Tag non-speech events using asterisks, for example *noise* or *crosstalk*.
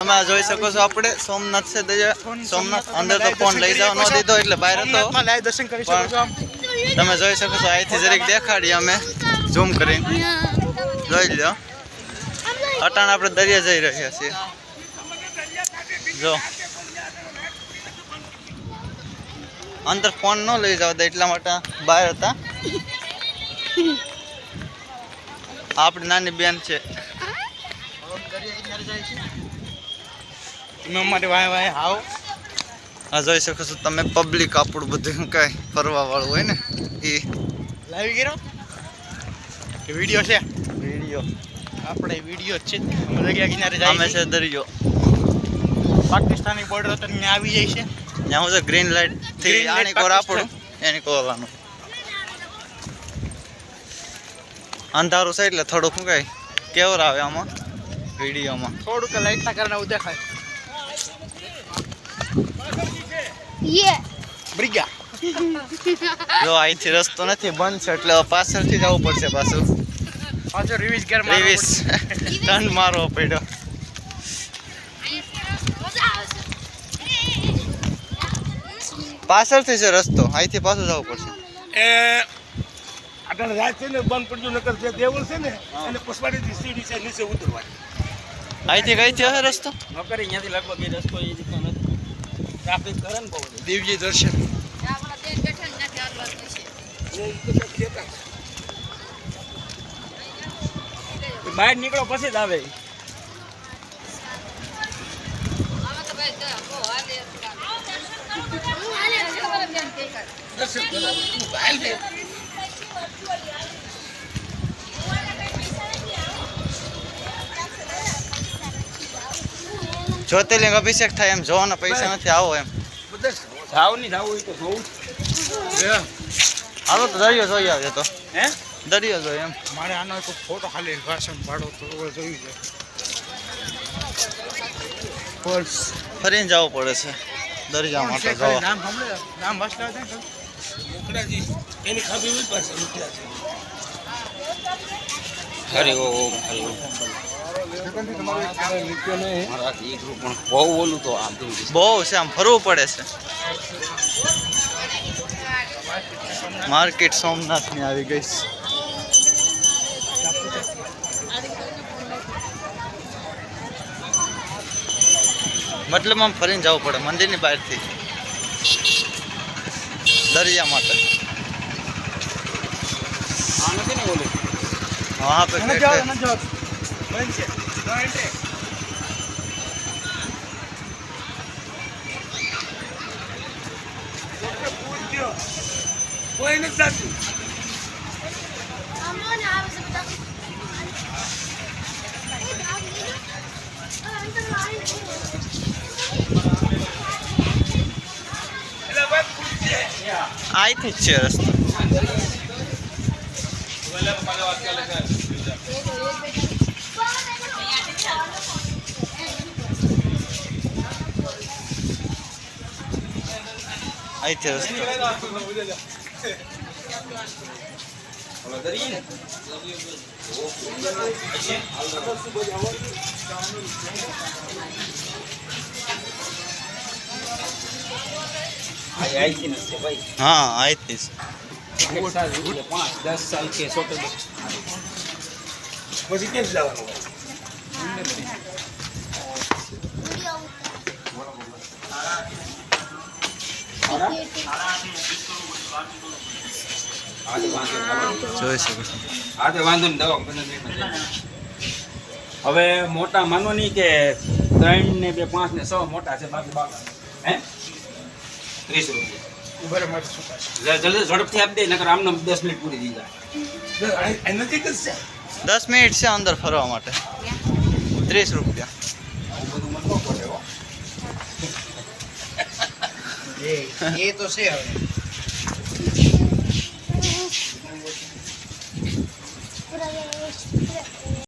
તમે આ જોઈ શકો છો આપણે. સોમનાથ છે દરિયા સોમનાથ અંદર તો ફોન લઈ જાવ ન દીધો એટલે બહાર હતો. સોમનાથમાં લાઈવ દર્શન કરી શકો છો આમ. તમે જોઈ શકો છો અહીંથી જરીક દેખાડીએ અમે. ઝૂમ કરીને. જોઈ લો અટાણ આપણે દરિયા જઈ રહ્યા છીએ. જો. અંદર ફોન ન લઈ જાવ દે એટલા માટે બહાર હતા. આપણી નાની બેન છે. તમે અમારી વાય વાય આવો. આ જોઈ શકો છો તમે પબ્લિક આપણું બધું કાંઈ ફરવા વાળું હોય ને એ. લાઈવ ગયો? કે વીડિયો છે. વીડિયો આપણે વીડિયો છે. અમે દરિયા કિનારે જાય અમે છે દરિયો. પાકિસ્તાની બોર્ડર તો ત્યાં આવી જાય છે. ત્યાં હું છે ગ્રીન લાઇટથી આને કોર આપણું એની કોરવાનું અંધારું છે એટલે થોડુંક શું કાંઈ કેવર આવે આમાં વિડીયોમાં થોડુંક લાઈટના કારણે દેખાય. બ્રિગા. જો અહીંથી રસ્તો નથી બંધ છે એટલે પાછળથી જવું પડશે પાછું. પાછો રિવીઝ ગેર ત્રેવીસ ટર્ન મારવો પડ્યો. પાછળથી છે રસ્તો અહીંથી પાછો જવું પડશે. એ આગળ રાત છે ને બંધ પડ્યું નકર જે દેવળ છે ને અને પુષ્પાડી સીડી છે નીચે ઉતરવાની. અહીંથી કઈથી હશે રસ્તો? નોકરી અહીંયાથી લગભગ એ રસ્તો એ રીતનો નથી. ટ્રાફિક કરે ને બહુ બધું. દિવ્ય દર્શન. બહાર નીકળો પછી જ આવે. જ્યોતિર્લિંગ અભિષેક થાય એમ જોવાના પૈસા નથી આવો એમ. જાવ નહીં જાવું તો જોવું હાલો તો દરિયો જોઈ આવજો તો. હે? દરિયો જોઈ એમ. મારે આનો એક ફોટો ખાલી ભાષણ પાડો તો જોયું છે ફરીને જવું પડે છે. દરિયા માટે જવા. નામ સાંભળે? નામ હતા ને એની ખાબી હોય પાસે મૂક્યા છે હરિ ઓમ હરિ ઓમ. બહુ ઓલું તો આમ બહુ છે આમ ફરવું પડે છે. માર્કેટ સોમનાથની આવી ગઈ છે. મતલબ આમ ફરીને જવું પડે મંદિરની બહારથી. દરિયા માટે વહાં પે છે. પૂછ્યો કોઈ નથી પૂછજે અહીંથી જ છે રસ્તો. અહીંથી રસ્તો અહીંથી છે હા અહીંથી સાલ પાંચ દસ સાલ કે સોતર પછી કેમ જવાનું જોઈ શકો છો હા તો વાંધો નહીં દવા હવે મોટા માનો નહીં કે ત્રણ ને બે પાંચ ને છ મોટા છે બાકી બાકા. હે? ત્રીસ રૂપિયા. ઉભરે મારે શું થાય જ- જલ્દી ઝડપથી આપી દે નકર આમને દસ મિનિટ પૂરી છે? દસ મિનિટ છે અંદર ફરવા માટે. ત્રીસ રૂપિયા. બધું મને ન હો. *laughs* એ એ તો છે હવે.